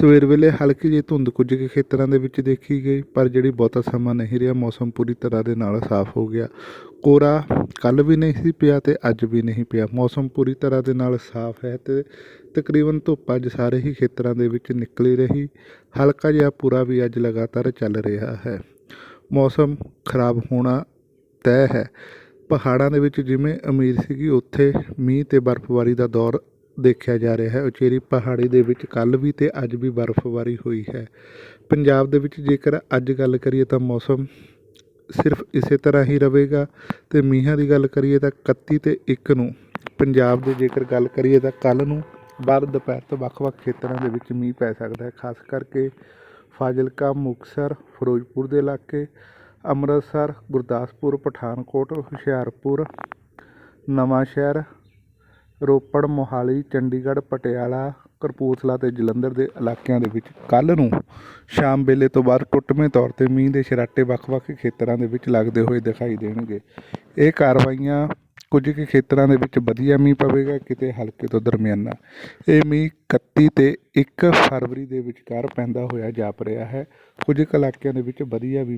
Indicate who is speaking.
Speaker 1: ਸਵੇਰ ਵੇਲੇ ਹਲਕੀ ਜਿਹੀ ਧੁੰਦ ਕੁਝ ਕੁ ਖੇਤਰਾਂ ਦੇ ਵਿੱਚ ਦੇਖੀ ਗਈ, ਪਰ ਜਿਹੜੀ ਬਹੁਤਾ ਸਮਾਂ ਨਹੀਂ ਰਿਹਾ, ਮੌਸਮ ਪੂਰੀ ਤਰ੍ਹਾਂ ਦੇ ਨਾਲ ਸਾਫ਼ ਹੋ ਗਿਆ। ਕੋਰਾ ਕੱਲ ਵੀ ਨਹੀਂ ਸੀ ਪਿਆ ਤੇ ਅੱਜ ਵੀ ਨਹੀਂ ਪਿਆ। ਮੌਸਮ ਪੂਰੀ ਤਰ੍ਹਾਂ ਦੇ ਨਾਲ ਸਾਫ਼ ਹੈ ਤੇ ਤਕਰੀਬਨ ਧੁੱਪ ਅੱਜ ਸਾਰੇ ਹੀ ਖੇਤਰਾਂ ਦੇ ਵਿੱਚ ਨਿਕਲੀ ਰਹੀ। ਹਲਕਾ ਜਿਹਾ ਪੂਰਾ ਵੀ ਅੱਜ ਲਗਾਤਾਰ ਚੱਲ ਰਿਹਾ ਹੈ। ਮੌਸਮ ਖਰਾਬ ਹੋਣਾ ਤੈਅ ਹੈ। ਪਹਾੜਾਂ ਦੇ ਵਿੱਚ ਜਿਵੇਂ ਅਮੀਰ ਸੀਗੀ, ਉੱਥੇ ਮੀਂਹ ਤੇ ਬਰਫ਼ਬਾਰੀ ਦਾ ਦੌਰ ਦੇਖਿਆ ਜਾ ਰਿਹਾ ਹੈ। ਉਚੇਰੀ ਪਹਾੜੀ ਦੇ ਵਿੱਚ ਕੱਲ ਵੀ ਤੇ ਅੱਜ ਵੀ ਬਰਫ਼ਬਾਰੀ ਹੋਈ ਹੈ। ਪੰਜਾਬ ਦੇ ਵਿੱਚ ਜੇਕਰ ਅੱਜ ਗੱਲ ਕਰੀਏ ਤਾਂ ਮੌਸਮ ਸਿਰਫ ਇਸੇ ਤਰ੍ਹਾਂ ਹੀ ਰਹੇਗਾ। ਤੇ ਮੀਂਹਾਂ ਦੀ ਗੱਲ ਕਰੀਏ ਤਾਂ 31 ਤੇ 1 ਨੂੰ, ਪੰਜਾਬ ਦੇ ਜੇਕਰ ਗੱਲ ਕਰੀਏ ਤਾਂ ਕੱਲ ਨੂੰ ਬਾਅਦ ਦੁਪਹਿਰ ਤੋਂ ਵੱਖ-ਵੱਖ ਖੇਤਰਾਂ ਦੇ ਵਿੱਚ ਮੀਂਹ ਪੈ ਸਕਦਾ ਹੈ। ਖਾਸ ਕਰਕੇ ਫਾਜ਼ਿਲਕਾ, ਮੁਕਤਸਰ, ਫਿਰੋਜ਼ਪੁਰ ਦੇ ਇਲਾਕੇ, ਅੰਮ੍ਰਿਤਸਰ, ਗੁਰਦਾਸਪੁਰ, ਪਠਾਨਕੋਟ, ਹੁਸ਼ਿਆਰਪੁਰ ਨਵਾਂ ਸ਼ਹਿਰ ਰੋਪੜ, ਮੋਹਾਲੀ, ਚੰਡੀਗੜ੍ਹ, ਪਟਿਆਲਾ, ਕਪੂਰਥਲਾ ਅਤੇ ਜਲੰਧਰ ਦੇ ਇਲਾਕਿਆਂ ਦੇ ਵਿੱਚ ਕੱਲ੍ਹ ਨੂੰ ਸ਼ਾਮ ਵੇਲੇ ਤੋਂ ਬਾਅਦ ਟੁੱਟਵੇਂ ਤੌਰ ਤੇ ਮੀਂਹ ਦੇ ਛਰਾਟੇ ਵੱਖ-ਵੱਖ ਖੇਤਰਾਂ ਦੇ ਵਿੱਚ ਲੱਗਦੇ ਹੋਏ ਦਿਖਾਈ ਦੇਣਗੇ। ਇਹ ਕਾਰਵਾਈਆਂ ਕੁਝ ਕੁ ਖੇਤਰਾਂ ਦੇ ਵਿੱਚ ਵਧੀਆ ਮੀਂਹ ਪਵੇਗਾ, ਕਿਤੇ ਹਲਕੇ ਤੋਂ ਦਰਮਿਆਨਾ। ਇਹ ਮੀਂਹ 31 ਤੇ 1 ਫਰਵਰੀ ਦੇ ਵਿਚਕਾਰ ਪੈਂਦਾ ਹੋਇਆ ਜਾਪ ਰਿਹਾ ਹੈ। ਕੁਝ ਕੁ ਇਲਾਕਿਆਂ ਦੇ ਵਿੱਚ ਵਧੀਆ ਵੀ